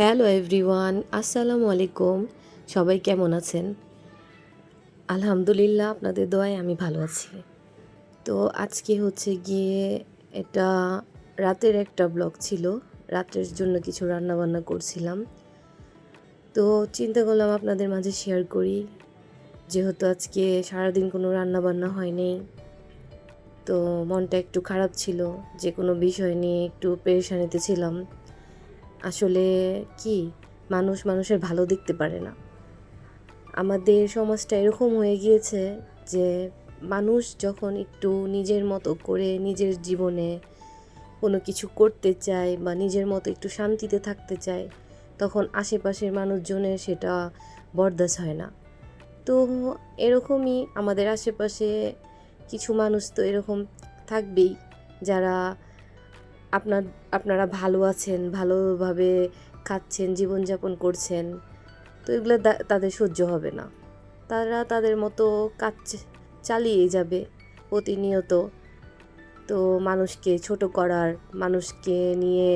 Hello everyone, আসসালামু আলাইকুম। সবাই কেমন আছেন? আলহামদুলিল্লাহ, আপনাদের দোয়ায় আমি ভালো আছি। তো আজকে হচ্ছে গিয়ে এটা রাতের একটা ব্লগ ছিল। রাতের জন্য কিছু রান্না বান্না করছিলাম। তো চিন্তা করলাম আপনাদের মাঝে শেয়ার করি। যেহেতু আজকে সারাদিন কোনো রান্না বান্না হয়নি, তো মনটা একটু খারাপ ছিল। যে কোনো বিষয় নিয়ে একটু পেরেশানিতে ছিলাম। আসলে কি? মানুষ মানুষের ভালো দেখতে পারে না। আমাদের সমাজটা এরকম হয়ে গিয়েছে যে মানুষ যখন একটু নিজের মতো করে নিজের জীবনে কোনো কিছু করতে চায় বা নিজের মতো একটু শান্তিতে থাকতে চায়, তখন আশেপাশের মানুষজনের সেটা বরদাস হয় না। তো এরকমই আমাদের আশেপাশে কিছু মানুষ তো এরকম থাকবেই, যারা আপনার, আপনারা ভালো আছেন, ভালোভাবে খাচ্ছেন জীবনযাপন করছেন, তো এগুলো তাদের সহ্য হবে না। তারা তাদের মতো কাজ চালিয়ে যাবে প্রতিনিয়ত। তো মানুষকে ছোট করার, মানুষকে নিয়ে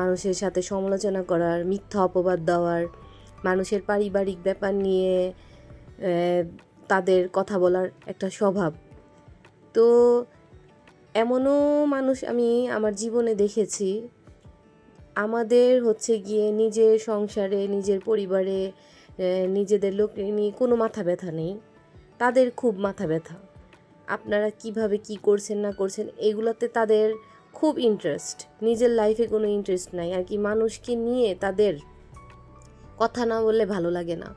মানুষের সাথে সমালোচনা করার, মিথ্যা অপবাদ দেওয়ার, মানুষের পারিবারিক ব্যাপার নিয়ে তাদের কথা বলার একটা স্বভাব। তো এমনও মানুষ আমি আমার জীবনে দেখেছি। আমাদের হচ্ছে গিয়ে নিজের সংসারে, নিজের পরিবারে নিজেদের লোক নিয়ে কোনো মাথা ব্যথা নেই। তাদের খুব মাথা ব্যথা। আপনারা কীভাবে কি করছেন, না করছেন, এগুলোতে তাদের খুব ইন্টারেস্ট নিজের লাইফে কোনো ইন্টারেস্ট নাই। আর কি মানুষকে নিয়ে তাদের কথা না বললে ভালো লাগে না।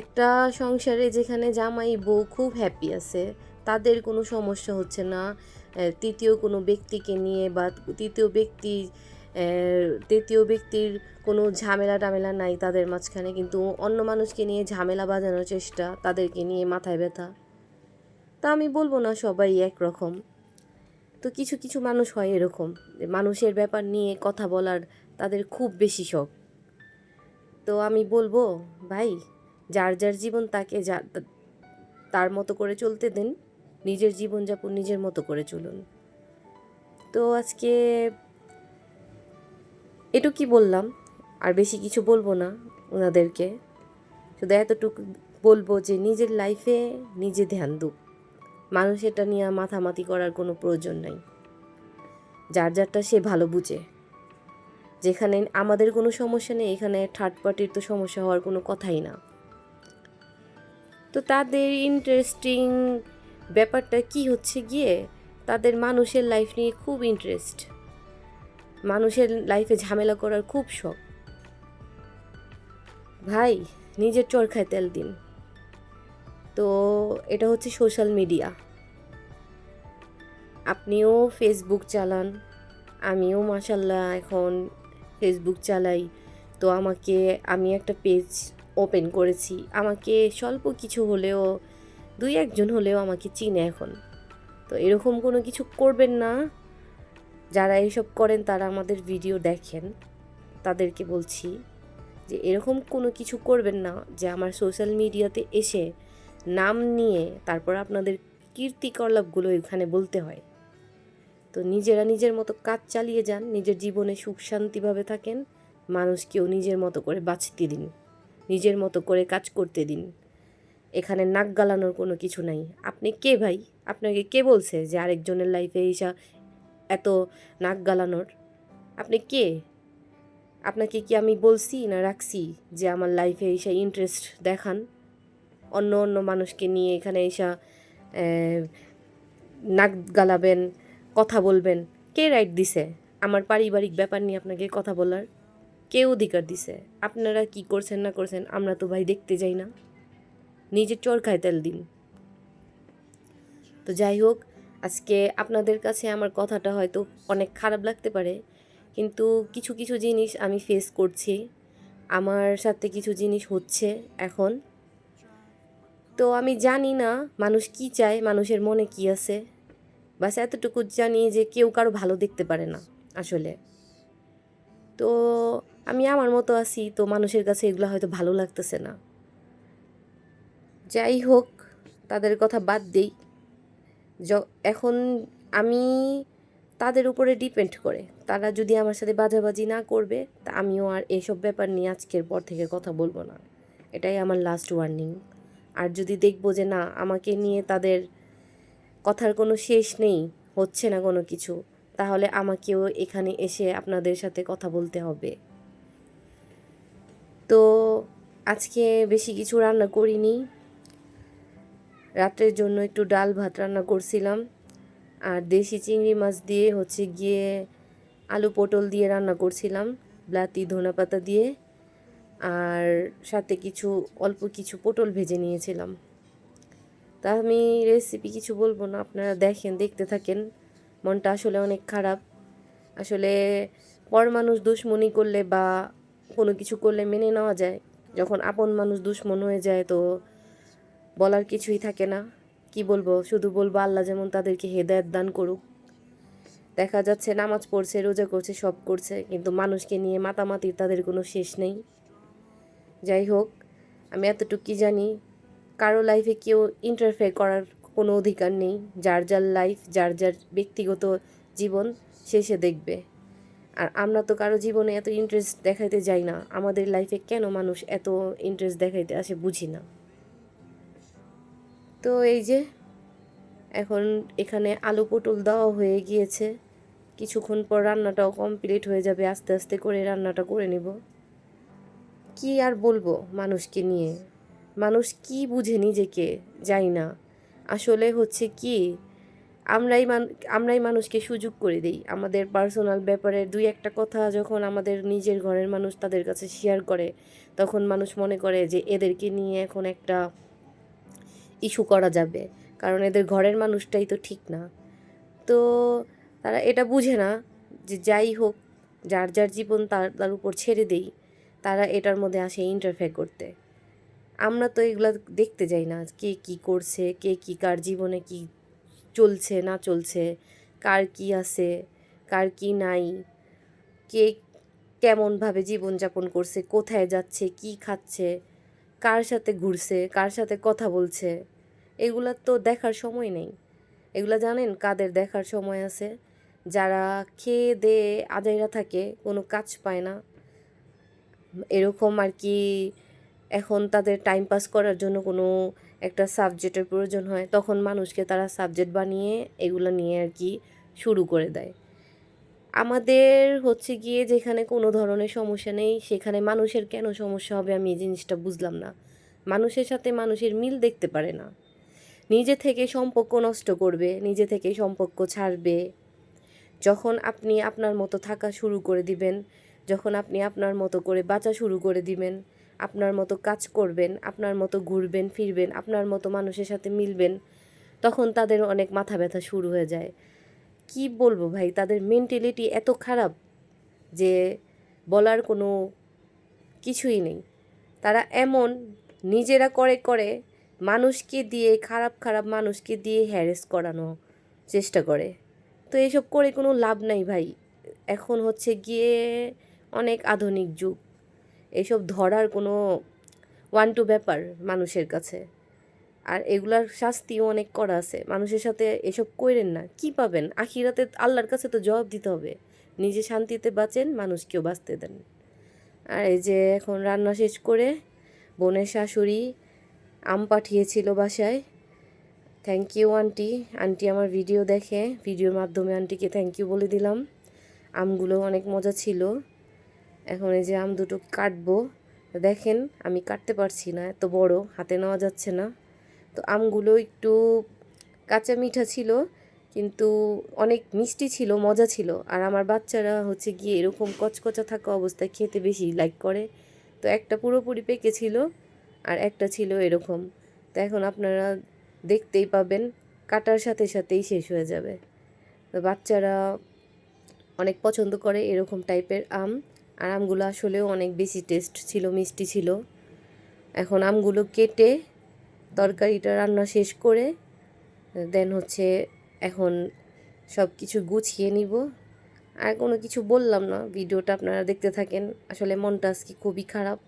একটা সংসারে যেখানে জামাই বউ খুব হ্যাপি আছে, তাদের কোনো সমস্যা হচ্ছে না। তৃতীয় কোনো ব্যক্তিকে নিয়ে বা তৃতীয় ব্যক্তি তৃতীয় ব্যক্তির কোনো ঝামেলা টামেলা নাই তাদের মাঝখানে, কিন্তু অন্য মানুষকে নিয়ে ঝামেলা বাজানোর চেষ্টা তাদেরকে নিয়ে মাথায় ব্যথা। তা আমি বলব না সবাই একরকম। তো কিছু কিছু মানুষ হয় এরকম। মানুষের ব্যাপার নিয়ে কথা বলার তাদের খুব বেশি শখ। তো আমি বলব, ভাই, যার যার জীবন তাকে যা, তার মতো করে চলতে দিন। নিজের জীবনযাপন নিজের মতো করে চলুন। তো আজকে এটু কি বললাম? আর বেশি কিছু বলব না ওনাদেরকে। শুধু এতটুকু বলব যে নিজের লাইফে নিজে ধ্যান দুক। মানুষ এটা নিয়ে মাথামাতি করার কোনো প্রয়োজন নাই। যার যারটা সে ভালো বুঝে। যেখানে আমাদের কোনো সমস্যা নেই, এখানে থার্ড পার্টির তো সমস্যা হওয়ার কোনো কথাই না। তো তাদের ইন্টারেস্টিং ব্যাপারটা কি হচ্ছে গিয়ে তাদের মানুষের লাইফ নিয়ে খুব ইন্টারেস্ট মানুষের লাইফে ঝামেলা করার খুব শখ। ভাই, নিজের চরখায় তেল দিন। তো এটা হচ্ছে সোশ্যাল মিডিয়া আপনিও ফেসবুক চালান, আমিও মাসাল্লাহ এখন ফেসবুক চালাই। তো আমাকে, আমি একটা পেজ ওপেন করেছি। আমাকে স্বল্প কিছু হলেও দুই একজন হলেও আমাকে চিনে এখন। তো এরকম কোনো কিছু করবেন না। যারা এসব করেন, তারা আমাদের ভিডিও দেখেন। তাদেরকে বলছি যে, এরকম কোনো কিছু করবেন না যে, আমার সোশ্যাল মিডিয়াতে এসে নাম নিয়ে তারপর আপনাদের কীর্তিকলাপগুলো এখানে বলতে হয়। তো নিজেরা নিজের মতো কাজ চালিয়ে যান, নিজের জীবনে সুখ শান্তিভাবে থাকেন, মানুষকেও নিজের মতো করে বাঁচতে দিন, নিজের মতো করে কাজ করতে দিন। এখানে নাক গালানোর কোনো কিছু নাই। আপনি কে ভাই? আপনাকে কে বলছে যে আরেকজনের লাইফে এইসা এত নাক গালানোর? আপনি কে? আপনাকে কি আমি বলছি না রাখছি যে আমার লাইফে এইসা ইন্টারেস্ট দেখান? অন্য অন্য মানুষকে নিয়ে এখানে এইসা নাক গালাবেন, কথা বলবেন। কে রাইট দিছে? আমার পারিবারিক ব্যাপার নিয়ে আপনাকে কথা বলার কে অধিকার দিছে? আপনারা কি করছেন না করছেন আমরা তো ভাই দেখতে যাই না। নিজের চরকায় তেল দিন। তো যাই হোক, আজকে আপনাদের কাছে আমার কথাটা হয়তো অনেক খারাপ লাগতে পারে, কিন্তু কিছু কিছু জিনিস আমি ফেস করছি। আমার সাথে কিছু জিনিস হচ্ছে এখন। তো আমি জানি না মানুষ কি চায়, মানুষের মনে কি আছে। বাস এতটুকু জানি যে কেউ কারও ভালো দেখতে পারে না আসলে। তো আমি আমার মতো আছি, তো মানুষের কাছে এগুলো হয়তো ভালো লাগতেছে না। যাই হোক, তাদের কথা বাদ দেই। য- এখন আমি তাদের উপরে ডিপেন্ড করে। তারা যদি আমার সাথে বাজাবাজি না করবে, তা আমিও আর এসব ব্যাপার নিয়ে আজকের পর থেকে কথা বলব না। এটাই আমার লাস্ট ওয়ার্নিং আর যদি দেখব যে না, আমাকে নিয়ে তাদের কথার কোনো শেষ নেই, হচ্ছে না কোনো কিছু, তাহলে আমাকেও এখানে এসে আপনাদের সাথে কথা বলতে হবে। তো আজকে বেশি কিছু রান্না করিনি। রাত্রের জন্য একটু ডাল ভাত রান্না করছিলাম। আর দেশি চিংড়ি মাছ দিয়ে হচ্ছে গিয়ে আলু পটল দিয়ে রান্না করছিলাম, ব্লাতি ধনা পাতা দিয়ে। আর সাথে কিছু, অল্প কিছু পটল ভেজে নিয়েছিলাম। তা আমি রেসিপি কিছু বলব না, আপনারা দেখেন, দেখতে থাকেন। মনটা আসলে অনেক খারাপ। আসলে পর মানুষ দুশ্মনী করলে বা কোনো কিছু করলে মেনে নেওয়া যায়। যখন আপন মানুষ দুশ্মন হয়ে যায় তো বলার কিছুই থাকে না। কি বলব? শুধু বলব আল্লাহ যেমন তাদেরকে হেদায়ত দান করুক। দেখা যাচ্ছে নামাজ পড়ছে, রোজা করছে, সব করছে, কিন্তু মানুষকে নিয়ে মাতামাতির তাদের কোনো শেষ নেই। যাই হোক, আমি এতটুকু কি জানি, কারও লাইফে কেউ ইন্টারফেয়ার করার কোনো অধিকার নেই। যার যার লাইফ যার যার ব্যক্তিগত জীবন শেষে দেখবে। আর আমরা তো কারও জীবনে এত ইন্টারেস্ট দেখাইতে যাই না। আমাদের লাইফে কেন মানুষ এত ইন্টারেস্ট দেখাইতে আসে বুঝি না। তো এই যে, এখন এখানে আলু পটল দেওয়া হয়ে গিয়েছে। কিছুক্ষণ পর রান্নাটাও কমপ্লিট হয়ে যাবে, আস্তে আস্তে করে রান্নাটা করে নিব। কি আর বলব মানুষকে নিয়ে? মানুষ কি বুঝে নিজেকে? যাই না। আসলে হচ্ছে কি, আমরাই মান, আমরাই মানুষকে সুযোগ করে দিই। আমাদের পার্সোনাল ব্যাপারে দুই একটা কথা যখন আমাদের নিজের ঘরের মানুষ তাদের কাছে শেয়ার করে, তখন মানুষ মনে করে যে এদেরকে নিয়ে এখন একটা ইস্যু করা যাবে। কারণ এদের ঘরের মানুষটাই তো ঠিক না। তো তারা এটা বুঝে না যে যাই হোক, যার যার জীবন তার তার উপর ছেড়ে দেই, তারা এটার মধ্যে আসে ইন্টারফেয়ার করতে। আমরা তো এগুলো দেখতে যাই না, কে কি করছে, কে কি, কার জীবনে কি চলছে, না চলছে, কার কি আছে, কার কি নাই, কে কেমনভাবে জীবনযাপন করছে, কোথায় যাচ্ছে, কি খাচ্ছে, কার সাথে ঘুরছে, কার সাথে কথা বলছে। এগুলার তো দেখার সময় নেই। এগুলা জানেন কাদের দেখার সময় আছে? যারা খেয়ে দেয়ে আজাইরা থাকে, কোনো কাজ পায় না। এরকম আর কি এখন তাদের টাইম পাস করার জন্য কোনো একটা সাবজেক্টের প্রয়োজন হয়, তখন মানুষকে তারা সাবজেক্ট বানিয়ে এগুলো নিয়ে আর কি শুরু করে দেয়। আমাদের হচ্ছে গিয়ে যেখানে কোনো ধরনের সমস্যা নেই, সেখানে মানুষের কেন সমস্যা হবে আমি এই জিনিসটা বুঝলাম না। মানুষের সাথে মানুষের মিল দেখতে পারে না। নিজে থেকে সম্পর্ক নষ্ট করবে, নিজে থেকে সম্পর্ক ছাড়বে। যখন আপনি আপনার মতো থাকা শুরু করে দিবেন, যখন আপনি আপনার মতো করে বাঁচা শুরু করে দিবেন, আপনার মতো কাজ করবেন, আপনার মতো ঘুরবেন, ফিরবেন, আপনার মতো মানুষের সাথে মিলবেন, তখন তাদের অনেক মাথা ব্যথা শুরু হয়ে যায়। কি বলব ভাই, তাদের মেন্টালিটি এত খারাপ যে বলার কোনো কিছুই নেই। তারা এমন নিজেরা করে করে মানুষকে দিয়ে, খারাপ খারাপ মানুষকে দিয়ে হ্যারেস করানো চেষ্টা করে। তো এসব করে কোনো লাভ নাই ভাই। এখন হচ্ছে গিয়ে অনেক আধুনিক যুগ। এসব ধরার কোনো ওয়ান টু ব্যাপার মানুষের কাছে। আর এগুলার শাস্তিও অনেক করা আছে। মানুষের সাথে এসব কইরেন না। কি পাবেন? আখিরাতে আল্লাহর কাছে তো জবাব দিতে হবে। নিজে শান্তিতে বাঁচেন, মানুষকেও বাঁচতে দেন। আর এই যে এখন রান্না শেষ করে বোনের শাশুড়ি আম পাঠিয়েছিল বাসায়। থ্যাংক ইউ আন্টি আন্টি আমার ভিডিও দেখে। ভিডিওর মাধ্যমে আন্টিকে থ্যাংক ইউ বলে দিলাম। আমগুলো অনেক মজা ছিল। এখন এই যে আম দুটো কাটবো। দেখেন, আমি কাটতে পারছি না, এত বড়, হাতে নেওয়া যাচ্ছে না। তো আমগুলো একটু কাঁচা মিঠা ছিল, কিন্তু অনেক মিষ্টি ছিল, মজা ছিল। আর আমার বাচ্চারা হচ্ছে গিয়ে এরকম কচকচা থাকা অবস্থায় খেতে বেশি লাইক করে। তো একটা পুরোপুরি পেকে ছিল। আর একটা ছিল এরকম। তো এখন আপনারা দেখতেই পাবেন, কাটার সাথে সাথেই শেষ হয়ে যাবে। তো বাচ্চারা অনেক পছন্দ করে এরকম টাইপের আম। আর আমগুলো আসলেও অনেক বেশি টেস্ট ছিল, মিষ্টি ছিল। এখন আমগুলো কেটে তরকারিটা রান্না শেষ করে দেন হচ্ছে এখন সব কিছু গুছিয়ে নিব। আর কোনো কিছু বললাম না, ভিডিওটা আপনারা দেখতে থাকেন। আসলে মনটা আজকে খুবই খারাপ।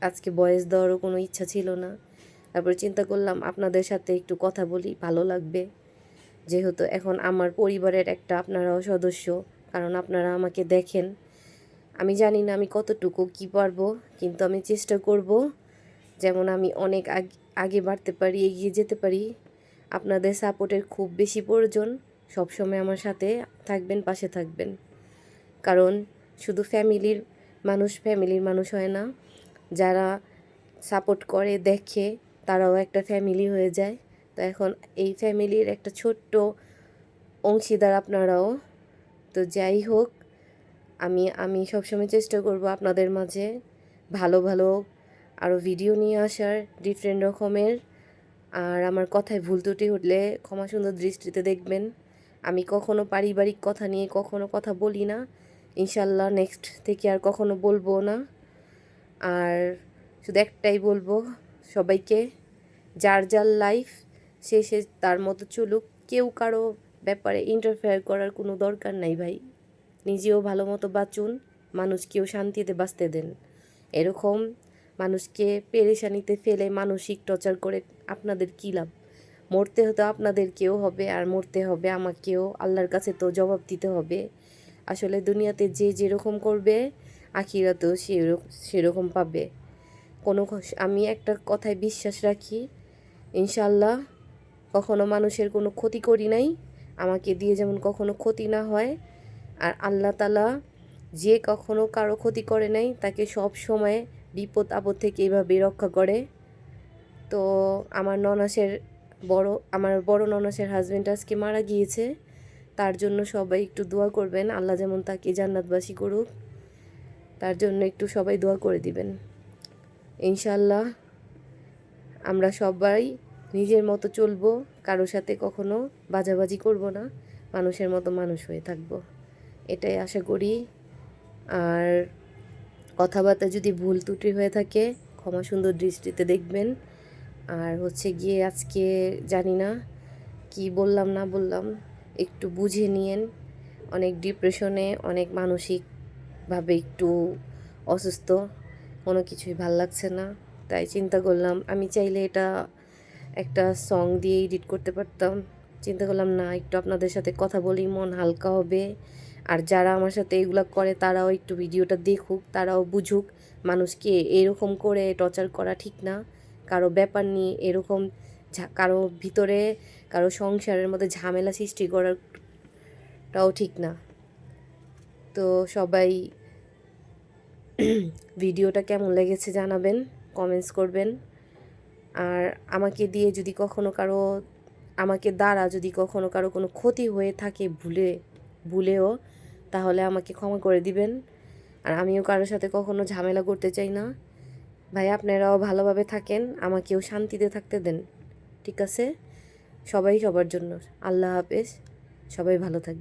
আজকে বয়স দেওয়ারও কোনো ইচ্ছা ছিল না। তারপরে চিন্তা করলাম, আপনাদের সাথে একটু কথা বলি, ভালো লাগবে। যেহেতু এখন আমার পরিবারের একটা আপনারাও সদস্য, কারণ আপনারা আমাকে দেখেন। আমি জানি না আমি কতটুকু কি পারব, কিন্তু আমি চেষ্টা করব যেমন আমি অনেক আগ- বাড়তে পারি, এগিয়ে যেতে পারি। আপনাদের সাপোর্টের খুব বেশি প্রয়োজন, সবসময় আমার সাথে থাকবেন, পাশে থাকবেন। কারণ শুধু ফ্যামিলির মানুষ ফ্যামিলির মানুষ হয় না। যারা সাপোর্ট করে, দেখে, তারাও একটা ফ্যামিলি হয়ে যায়। তো এখন এই ফ্যামিলির একটা ছোট্ট অংশীদার আপনারাও। তো যাই হোক, আমি আমি সবসময় চেষ্টা করব আপনাদের মাঝে ভালো ভালো আরও ভিডিও নিয়ে আসার ডিফারেন্ট রকমের। আর আমার কথায় ভুল ত্রুটি উঠলে ক্ষমা সুন্দর দৃষ্টিতে দেখবেন। আমি কখনো পারিবারিক কথা নিয়ে কখনো কথা বলি না। ইনশাল্লাহ নেক্সট থেকে আর কখনো বলব না। আর শুধু একটাই বলব, সবাইকে যার যার লাইফ সে সে তার মতো চলুক, কেউ কারও ব্যাপারে ইন্টারফেয়ার করার কোনো দরকার নাই ভাই। নিজেও ভালো মতো বাঁচুন, মানুষকেও শান্তিতে বাঁচতে দেন। এরকম মানুষকে পেরেশানিতে ফেলে মানসিক টর্চার করে আপনাদের কী লাভ? মরতে হতো আপনাদেরকেও হবে আর মরতে হবে আমাকেও। আল্লাহর কাছে তো জবাব দিতে হবে। আসলে দুনিয়াতে যে যেরকম করবে আখিরাতেও সেরকম সেরকম পাবে। কোনো আমি একটা কথায় বিশ্বাস রাখি ইনশাল্লাহ কখনো মানুষের কোনো ক্ষতি করি নাই, আমাকে দিয়ে যেমন কখনো ক্ষতি না হয়, আর আল্লাহ তালা যে কখনো কারও ক্ষতি করে নাই, তাকে সব সময় বিপদ আপদ থেকে এভাবে রক্ষা করে। তো আমার ননাসের বড়, আমার বড় ননাসের হাজবেন্ড আজকে মারা গিয়েছে, তার জন্য সবাই একটু দোয়া করবেন, আল্লাহ যেমন তাকে জান্নাতবাসী করুক। তার জন্য একটু সবাই দোয়া করে দিবেন। ইনশাল্লাহ আমরা সবাই নিজের মতো চলবো কারোর সাথে কখনো বাজাবাজি করব না, মানুষের মতো মানুষ হয়ে থাকব। এটাই আশা করি। আর কথাবার্তা যদি ভুল ত্রুটি হয়ে থাকে, ক্ষমা সুন্দর দৃষ্টিতে দেখবেন। আর হচ্ছে গিয়ে আজকে জানি না কি বললাম না বললাম, একটু বুঝে নিয়েন। অনেক ডিপ্রেশনে অনেক মানসিকভাবে একটু অসুস্থ, কোনো কিছুই ভালো লাগছে না। তাই চিন্তা করলাম, আমি চাইলে এটা একটা সং দিয়ে এডিট করতে পারতাম। চিন্তা করলাম, না, একটু আপনাদের সাথে কথা বলি মন হালকা হবে। আর যারা আমার সাথে এগুলো করে, তারাও একটু ভিডিওটা দেখুক, তারাও বুঝুক, মানুষকে এরকম করে টর্চার করা ঠিক না। কারও ব্যাপার নিয়ে এরকম কারও ভিতরে, কারও সংসারের মধ্যে ঝামেলা সৃষ্টি করাটাও ঠিক না। তো সবাই ভিডিওটা কেমন লেগেছে জানাবেন কমেন্টস করবেন। আর আমাকে দিয়ে যদি কখনো কারও, আমাকে দ্বারা যদি কখনো কারও কোনো ক্ষতি হয়ে থাকে ভুলে, ভুলেও, তাহলে আমাকে ক্ষমা করে দিবেন। আর আমিও কারোর সাথে কখনো ঝামেলা করতে চাই না। ভাই, আপনারাও ভালোভাবে থাকেন, আমাকেও শান্তিতে থাকতে দেন, ঠিক আছে? সবাই সবার জন্য। আল্লাহ হাফেজ। সবাই ভালো থাকবে